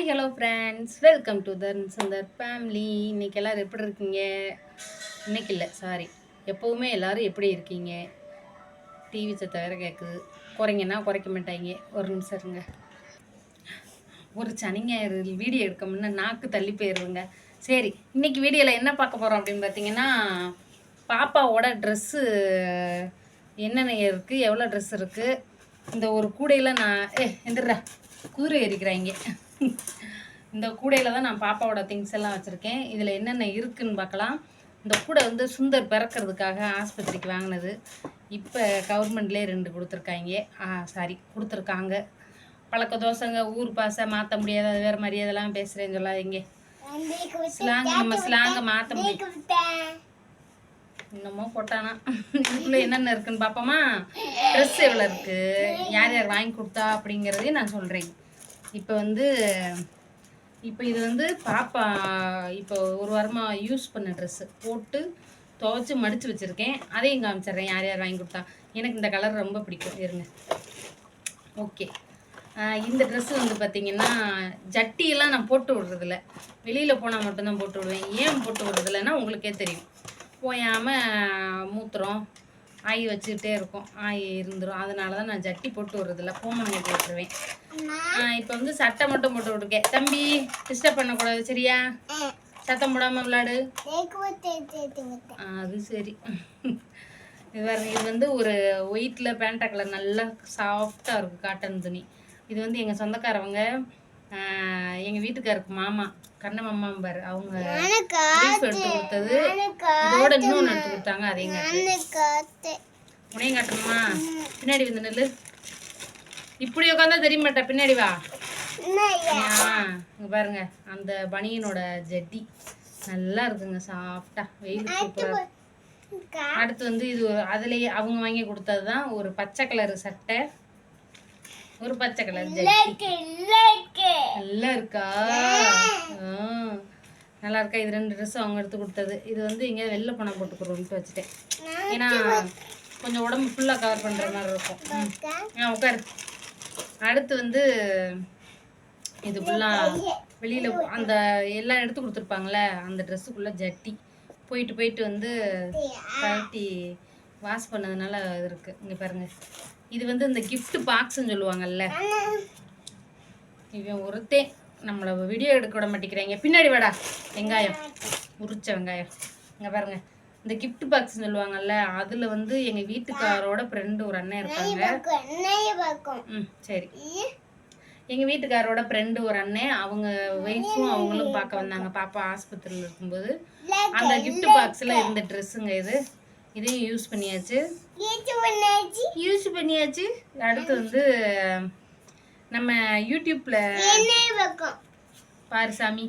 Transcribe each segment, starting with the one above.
Hi hello friends welcome to தர்ன் Sundar family இன்றைக்கி எல்லோரும் எப்படி இருக்கீங்க? இன்றைக்கி இல்லை சாரி எப்போவுமே எல்லோரும் எப்படி இருக்கீங்க? டிவி சத்த வேற கேட்குது குறைங்கன்னா குறைக்க மாட்டாங்க. ஒரு நிமிஷம் இருங்க. ஒரு சனி ஞாயிறு வீடியோ எடுக்க முன்ன நாக்கு தள்ளி போயிடுங்க சரி இன்னைக்கு வீடியோவில் என்ன பார்க்க போகிறோம் அப்படின்னு பார்த்தீங்கன்னா பாப்பாவோட ட்ரெஸ்ஸு என்னென்ன இருக்குது எவ்வளோ ட்ரெஸ் இருக்குது இந்த ஒரு கூடையில் நான் ஏ எந்திரா குதிரை எரிக்கிறாங்க. இந்த கூடையில் தான் நான் பாப்பாவோட திங்ஸ் எல்லாம் வச்சுருக்கேன். இதில் என்னென்ன இருக்குன்னு பார்க்கலாம். இந்த கூடை வந்து சுந்தர் பிறக்கிறதுக்காக ஆஸ்பத்திரிக்கு வாங்கினது. இப்போ கவர்மெண்ட்லேயே ரெண்டு கொடுத்துருக்காங்க. ஆ சாரி கொடுத்துருக்காங்க. பழக்க தோசைங்க ஊர் பாசை மாற்ற முடியாது. அது வேறு மாதிரி அதெல்லாம் பேசுகிறேன்னு சொல்லாதீங்க. ஸ்லாங் நம்ம ஸ்லாங்கை மாற்ற முடியும். இன்னமும் போட்டானா? என்னென்ன இருக்குன்னு பார்ப்போமா? ட்ரெஸ் எவ்வளோ இருக்கு? யார் யார் வாங்கி கொடுத்தா அப்படிங்கிறதையும் நான் சொல்கிறேன் இப்போ வந்து இப்போ இது வந்து பாப்பா இப்போ ஒரு வாரமாக யூஸ் பண்ண ட்ரெஸ்ஸு போட்டு துவைச்சி மடித்து வச்சுருக்கேன். அதையும் காமிச்சிடுறேன். யார் யார் வாங்கி கொடுத்தா. எனக்கு இந்த கலர் ரொம்ப பிடிக்கும். இருங்க. ஓகே இந்த ட்ரெஸ்ஸு வந்து பார்த்தீங்கன்னா ஜட்டியெல்லாம் நான் போட்டு விடுறதில்ல. வெளியில் போனால் மட்டும்தான் போட்டு விடுவேன். ஏன் போட்டு விடுறதில்லன்னா உங்களுக்கே தெரியும். போயாமல் மூத்திரம் ஆய் வச்சுக்கிட்டே இருக்கும். ஆய் இருந்துரும். அதனால தான் நான் ஜட்டி போட்டு விடுறதில்ல. பூமணி கட்டி விட்டுருவேன். இப்போ வந்து சட்டை மட்டும் போட்டு விட்டுருக்கேன் தம்பி டிஸ்டர்ப் பண்ணக்கூடாது சரியா? சத்தம் போடாமல் விளாடு. அது சரி. இது பாருங்க இது வந்து ஒரு ஒயிட்டில் பேண்டா கலர் நல்லா சாஃப்டாக இருக்கும் காட்டன் துணி. இது வந்து எங்கள் சொந்தக்காரவங்க எங்கள் வீட்டுக்காருக்கு மாமா. கண்ண மாமா பாரு அவங்க எடுத்து கொடுத்தது இதோட இன்னொன்று எடுத்து கொடுத்தாங்க அதையும் உனையும் காட்டணுமா? பின்னாடி வந்து நெல்லு. இப்படி உட்காந்தா தெரிய மாட்டா. பின்னாடி வா. இங்க பாருங்க. அந்த பனியனோட ஜட்டி நல்லா இருக்குங்க சாஃப்டா. வெயில் சூப்பரா. அடுத்து வந்து இது அதுலயே அவங்க வாங்கி கொடுத்தது தான் ஒரு பச்சை கலர் சட்டை. ஒரு பச்சை கலர் ஜட்டி நல்லா இருக்கா? நல்லா இருக்கா? இது ரெண்டு ட்ரெஸ் அவங்க எடுத்து கொடுத்தது. இது வந்து எங்கேயாவது வெளில போனால் போட்டுக்கிறோம்ட்டு வச்சுட்டேன். ஏன்னா கொஞ்சம் உடம்பு ஃபுல்லாக கவர் பண்ணுற மாதிரி இருக்கும். ஆ உட்காரு. அடுத்து வந்து இது ஃபுல்லாக வெளியில் அந்த எல்லாம் எடுத்து கொடுத்துருப்பாங்களே அந்த ட்ரெஸ்ஸுக்குள்ளே ஜட்டி. போயிட்டு போயிட்டு வந்து கழட்டி வாஷ் பண்ணதுனால இது இருக்குது இங்கே பாருங்க. இது வந்து இந்த gift பாக்ஸ்ன்னு சொல்லுவாங்கல்ல. இவன் ஒருத்தே நம்மளை வீடியோ எடுக்க விட மாட்டேங்கிறாங்க. பின்னாடி வாடா வெங்காயம். உரிச்ச வெங்காயம். இங்கே பாருங்க. இந்த gift பாக்ஸ்னு சொல்லுவாங்கல்ல அதில் வந்து எங்கள் வீட்டுக்காரோட ஃப்ரெண்டு ஒரு அண்ணன் இருப்பாங்க ம் சரி. எங்கள் வீட்டுக்காரோட ஃப்ரெண்டு ஒரு அண்ணன் அவங்க ஒய்ஃபும் அவங்களும் பார்க்க வந்தாங்க. பாப்பா ஆஸ்பத்திரியில் இருக்கும்போது. அந்த gift பாக்ஸில் இருந்த ட்ரெஸ்ஸுங்க இது. இதையும் யூஸ் பண்ணியாச்சு. யூஸ் பண்ணியாச்சு. அடுத்து வந்து நம்ம யூடியூப்ல பாரு சாமி.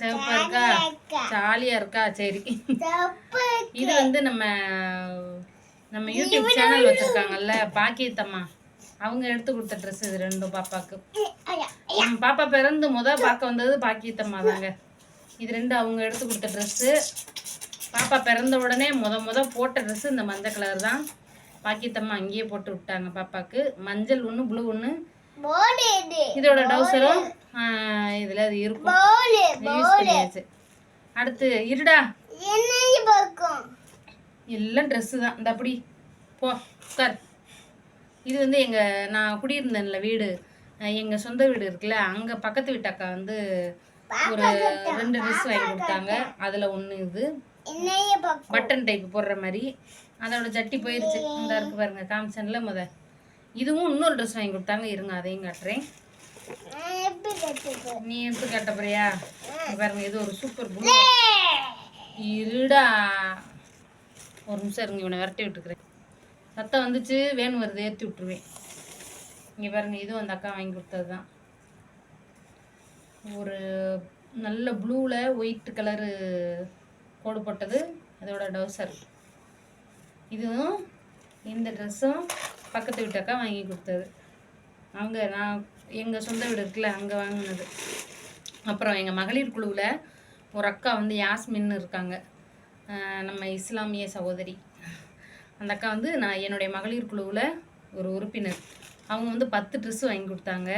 சிவப்பா இருக்கா ஜாலியா இருக்கா சரி. இது வந்து நம்ம நம்ம யூடியூப் சேனல் வச்சிருக்காங்கல்ல பாக்கியத்தம்மா. அவங்க எடுத்து கொடுத்த ட்ரெஸ் இது ரெண்டும் பாப்பாக்கு. பாப்பா பிறந்து முத பார்க்க வந்தது பாக்கியத்தம்மா தாங்க இது ரெண்டு அவங்க எடுத்து கொடுத்த ட்ரெஸ்ஸு பாப்பா பிறந்த உடனே முத முத போட்ட ட்ரெஸ் இந்த மஞ்சள் கலர் தான். பாக்கியத்தம்மா அங்கேயே போட்டு விட்டாங்க பாப்பாக்கு. மஞ்சள் ஒன்று ப்ளூ ஒன்று இதோட டவுசரும் இதில் அது இருக்கும். யூஸ் பண்ணியாச்சு. அடுத்து இருடா. எல்லாம் ட்ரெஸ்ஸு தான். இந்த அப்படி போ உட்கார். இது வந்து எங்கள் நான் குடியிருந்தேன்ல வீடு. எங்கள் சொந்த வீடு இருக்குல்ல அங்கே பக்கத்து வீட்டு அக்கா வந்து ஒரு ரெண்டு ட்ரெஸ் வாங்கி கொடுத்தாங்க. அதில் ஒன்று இது பட்டன் டைப் போடுற மாதிரி. அதோட ஜட்டி போயிருச்சு. இந்த இருக்கு பாருங்க காமிச்சன்ல முத. இதுவும் இன்னொரு ட்ரெஸ் வாங்கி கொடுத்தாங்க. இருங்க அதையும் காட்டுறேன். நீ எடுத்து காட்ட போறியா? பாருங்க இது ஒரு சூப்பர் ப்ளூ இருடா. ஒரு நிமிஷம் இருங்க இவனை விரட்டி விட்டுக்கிறேன். சத்தம் வந்துச்சு வேணும் வருது ஏற்றி விட்டுருவேன். இங்கே பாருங்க இதுவும் அந்த அக்கா வாங்கி கொடுத்தது தான் ஒரு நல்ல ப்ளூவில் ஒயிட் கலரு கோடு போட்டது அதோட டவுசர் இதுவும் இந்த ட்ரெஸ்ஸும் பக்கத்து வீட்டு அக்கா வாங்கி கொடுத்தது. அங்கே நான் எங்கள் சொந்த வீடு இருக்குல்ல அங்கே வாங்கினது. அப்புறம் எங்கள் மகளிர் குழுவில் ஒரு அக்கா வந்து யாஸ்மின்னு இருக்காங்க. நம்ம இஸ்லாமிய சகோதரி. அந்த அக்கா வந்து நான் என்னுடைய மகளிர் குழுவில் ஒரு உறுப்பினர். அவங்க வந்து பத்து ட்ரெஸ் வாங்கி கொடுத்தாங்க.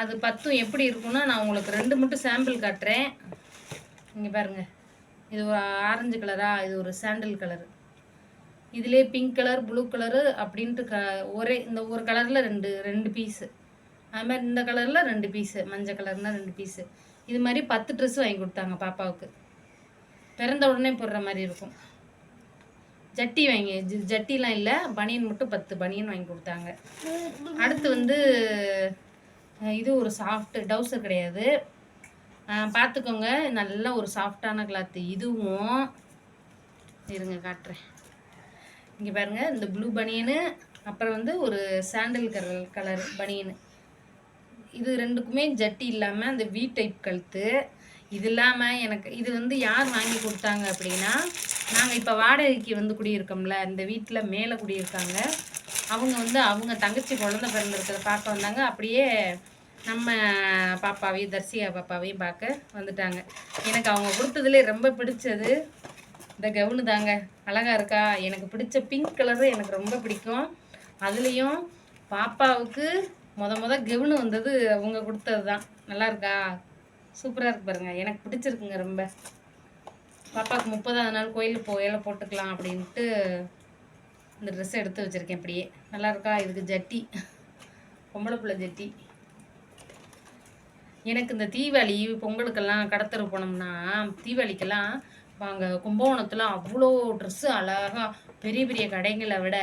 அது பத்தும் எப்படி இருக்கும்னா நான் உங்களுக்கு ரெண்டு மட்டும் சாம்பிள் காட்டுறேன். இங்கே பாருங்க. இது ஒரு ஆரஞ்சு கலரா இது ஒரு சாண்டில் கலர் இதுலேயே பிங்க் கலர் ப்ளூ கலரு அப்படின்ட்டு க ஒரே இந்த ஒரு கலரில் ரெண்டு ரெண்டு பீஸு அது மாதிரி இந்த கலரில் ரெண்டு பீஸு மஞ்சள் கலர்னா ரெண்டு பீஸு இது மாதிரி பத்து ட்ரெஸ் வாங்கி கொடுத்தாங்க பாப்பாவுக்கு. பிறந்த உடனே போடுற மாதிரி இருக்கும். ஜட்டி வாங்கி ஜட்டிலாம் இல்லை பனியன் மட்டும் பத்து பனியன் வாங்கி கொடுத்தாங்க. அடுத்து வந்து இது ஒரு சாஃப்ட் டவுசர் கிடையாது. பார்த்துக்கோங்க நல்ல ஒரு சாஃப்டான கிளாத்து இதுவும் இருங்க காட்டுறேன். இங்கே பாருங்க இந்த ப்ளூ பனியனு அப்புறம் வந்து ஒரு சாண்டல் கலர் கலர் பனியனு இது ரெண்டுக்குமே ஜட்டி இல்லாமல் அந்த வி டைப் கழுத்து இது இல்லாமல் எனக்கு இது வந்து யார் வாங்கி கொடுத்தாங்க அப்படின்னா நாங்கள் இப்போ வாடகைக்கு வந்து குடியிருக்கோம்ல இந்த வீட்டில் மேலே குடியிருக்காங்க. அவங்க வந்து அவங்க தங்கச்சி குழந்தை பிறந்திருக்கிறத பார்க்க வந்தாங்க. அப்படியே நம்ம பாப்பாவையும் தர்சியா பாப்பாவையும் பார்க்க வந்துட்டாங்க. எனக்கு அவங்க கொடுத்ததுலே ரொம்ப பிடிச்சது. இந்த கவுனு தாங்க. அழகாக இருக்கா? எனக்கு பிடிச்ச பிங்க் கலரு எனக்கு ரொம்ப பிடிக்கும். அதுலேயும் பாப்பாவுக்கு முத முத கவுனு வந்தது அவங்க கொடுத்தது தான் நல்லா இருக்கா? சூப்பராக இருக்கு பாருங்க. எனக்கு பிடிச்சிருக்குங்க ரொம்ப. பாப்பாவுக்கு முப்பதாவது நாள் கோயிலுக்கு போயில போட்டுக்கலாம் அப்படின்ட்டு இந்த ட்ரெஸ் எடுத்து வச்சுருக்கேன் இப்படியே. நல்லா இருக்கா? இதுக்கு ஜட்டி. பொம்பளை பிள்ளை ஜட்டி. எனக்கு இந்த தீபாவளி பொங்கலுக்கெல்லாம் கடத்தரு போனோம்னா தீபாவளிக்கெல்லாம் அங்கே கும்பகோணத்தில் அவ்வளோ ட்ரெஸ்ஸு அழகாக பெரிய பெரிய கடைங்களை விட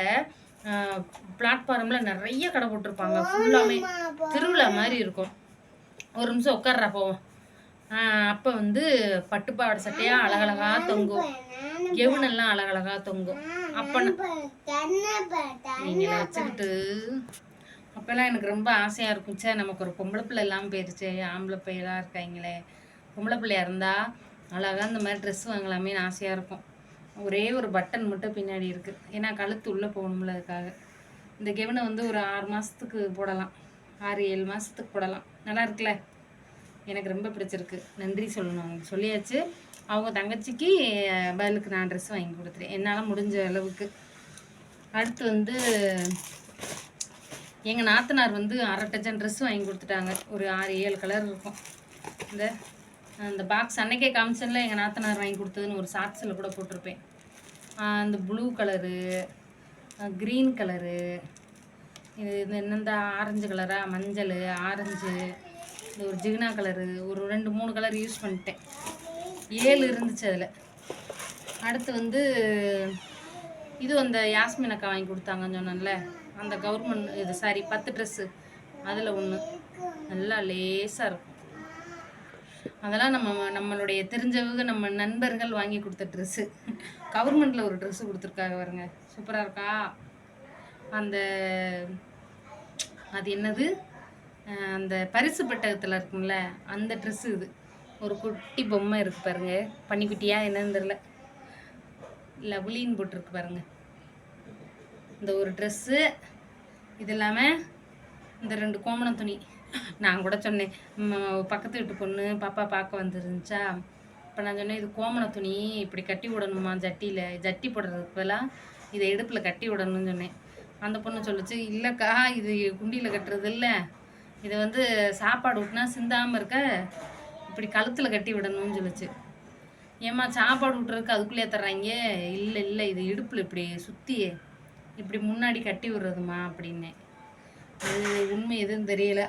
பிளாட்ஃபார்மில் நிறைய கடை போட்டிருப்பாங்க. ஃபுல்லாமே திருவிழா மாதிரி இருக்கும். ஒரு நிமிஷம் உட்கார்றா போவோம். அப்போ வந்து பட்டுப்பாவாடை சட்டையாக அழகழகா தொங்கும். கெவுனெல்லாம் அழகழகா தொங்கும். அப்போ நீங்கள வச்சுக்கிட்டு அப்போல்லாம் எனக்கு ரொம்ப ஆசையாக இருக்கும். சே நமக்கு ஒரு பொம்பளை பிள்ளை இல்லாமல் போயிடுச்சு ஆம்பளை பிள்ளைலாம் இருக்காங்களே. பொம்பளை பிள்ளையா இருந்தால் அழகாக இந்த மாதிரி ட்ரெஸ் வாங்கலாமேன்னு ஆசையாக இருக்கும். ஒரே ஒரு பட்டன் மட்டும் பின்னாடி இருக்குது ஏன்னா கழுத்து உள்ளே போகணும்ல அதுக்காக. இந்த கெவனை வந்து ஒரு ஆறு மாதத்துக்கு போடலாம். ஆறு ஏழு மாதத்துக்கு போடலாம். நல்லா இருக்குல்ல? எனக்கு ரொம்ப பிடிச்சிருக்கு. நன்றி சொல்லணும். அவங்க சொல்லியாச்சு. அவங்க தங்கச்சிக்கு பதிலுக்கு நான் ட்ரெஸ் வாங்கி கொடுத்துட்டேன். என்னால் முடிஞ்ச அளவுக்கு. அடுத்து வந்து எங்கள் நாத்தனார் வந்து அரை டஜன் ட்ரெஸ் வாங்கி கொடுத்துட்டாங்க. ஒரு ஆறு ஏழு கலர் இருக்கும். இந்த அந்த பாக்ஸ் அன்னைக்கே காமிச்சனில் எங்கள் நாத்தனார் வாங்கி கொடுத்ததுன்னு ஒரு ஷார்ட்ஸில் கூட போட்டிருப்பேன். அந்த ப்ளூ கலரு க்ரீன் கலரு இது இந்த என்ன இந்த ஆரஞ்சு கலராக மஞ்சள் ஆரஞ்சு இந்த ஒரு ஜிகினா கலரு ஒரு ரெண்டு மூணு கலர் யூஸ் பண்ணிட்டேன். ஏழு இருந்துச்சு அதில். அடுத்து வந்து இது அந்த யாஸ்மின் அக்கா வாங்கி கொடுத்தாங்கன்னு சொன்னேன்ல. அந்த கவர்மெண்ட் இது சாரி பத்து ட்ரெஸ்ஸு அதில் ஒன்று நல்லா லேசாக இருக்கும். அதெல்லாம் நம்ம நம்மளுடைய தெரிஞ்சவங்க நம்ம நண்பர்கள் வாங்கி கொடுத்த ட்ரெஸ்ஸு கவர்மெண்ட்டில் ஒரு ட்ரெஸ்ஸு கொடுத்துருக்காங்க பாருங்க. சூப்பராக இருக்கா? அந்த அது என்னது? அந்த பரிசு பெட்டகத்தில் இருக்கும்ல அந்த ட்ரெஸ்ஸு இது. ஒரு குட்டி பொம்மை இருக்கு பாருங்க. பன்னிக்குட்டியா என்னன்னு தெரில லவ்லின்னு போட்டிருக்கு பாருங்க. இந்த ஒரு ட்ரெஸ்ஸு இது இல்லாமல் இந்த ரெண்டு கோமணம் துணி. நான் கூட சொன்னேன் பக்கத்து வீட்டு பொண்ணு பாப்பா பார்க்க வந்துருந்துச்சா? இப்போ நான் சொன்னேன் இது கோமண துணி இப்படி கட்டி விடணுமா ஜட்டியில் ஜட்டி போடுறதுக்கு பதிலாக இதை இடுப்பில் கட்டி விடணும்னு சொன்னேன். அந்த பொண்ணு சொல்லிச்சு இல்லைக்கா இது குண்டியில் கட்டுறது இல்லை. இதை வந்து சாப்பாடு விட்டுனா சிந்தாமல் இருக்க. இப்படி கழுத்தில் கட்டி விடணும்னு சொல்லிச்சு. ஏம்மா சாப்பாடு விட்றதுக்கு அதுக்குள்ளேயே தர்றாங்க. இல்லை இல்லை இது இடுப்பில் இப்படி சுற்றி இப்படி முன்னாடி கட்டி விடுறதுமா அப்படின்னேன் அது உண்மை எதுவும் தெரியல.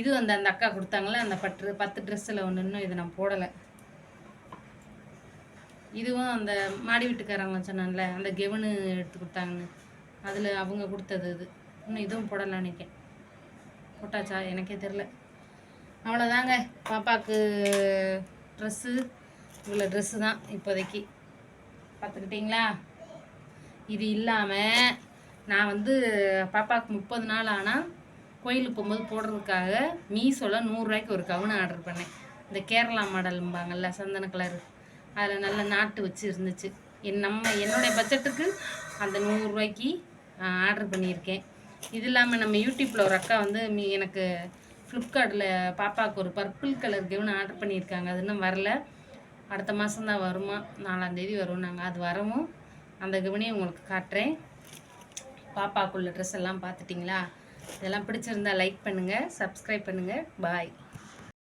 இது அந்த அந்த அக்கா கொடுத்தாங்களே அந்த பட்டு பத்து ட்ரெஸ்ஸில் ஒன்று இன்னும் இதை நான் போடலை. இதுவும் அந்த மாடி வீட்டுக்காரங்க சொன்னான்ல அந்த கெவனு எடுத்து கொடுத்தாங்கன்னு. அதில் அவங்க கொடுத்தது இது. இன்னும் இதுவும் போடலான்னு நினைக்கேன். போட்டாச்சா? எனக்கே தெரில அவ்வளோதாங்க பாப்பாவுக்கு ட்ரெஸ்ஸு இவ்வளோ ட்ரெஸ்ஸு தான் இப்போதைக்கு. பார்த்துக்கிட்டிங்களா? இது இல்லாமல் நான் வந்து பாப்பாவுக்கு முப்பது நாள் ஆனால் கோயிலுக்கு போகும்போது போடுறதுக்காக மீஷோவில் நூறுரூவாய்க்கு ஒரு கவுனு ஆர்டர் பண்ணேன். இந்த கேரளா மாடலும்பாங்கல்ல சந்தன கலர் அதில் நல்ல நாட்டு வச்சு இருந்துச்சு. என் நம்ம என்னுடைய பட்ஜெட்டுக்கு அந்த நூறுரூவாய்க்கு ஆர்டர் பண்ணியிருக்கேன். இது இல்லாமல் நம்ம யூடியூப்பில் ஒரு அக்கா வந்து மீ எனக்கு ஃப்ளிப்கார்ட்டில் பாப்பாவுக்கு ஒரு பர்பிள் கலர் கெவுன் ஆர்டர் பண்ணியிருக்காங்க. அது இன்னும் வரல. அடுத்த மாதம் தான் வருமா? நாலாந்தேதி வரும் நாங்கள் அது வரவும். அந்த கவனையும் உங்களுக்கு காட்டுறேன். பாப்பாக்குள்ள ட்ரெஸ் எல்லாம் பார்த்துட்டிங்களா? இதெல்லாம் பிடிச்சிருந்தா லைக் பண்ணுங்கள் சப்ஸ்கிரைப் பண்ணுங்கள் பாய்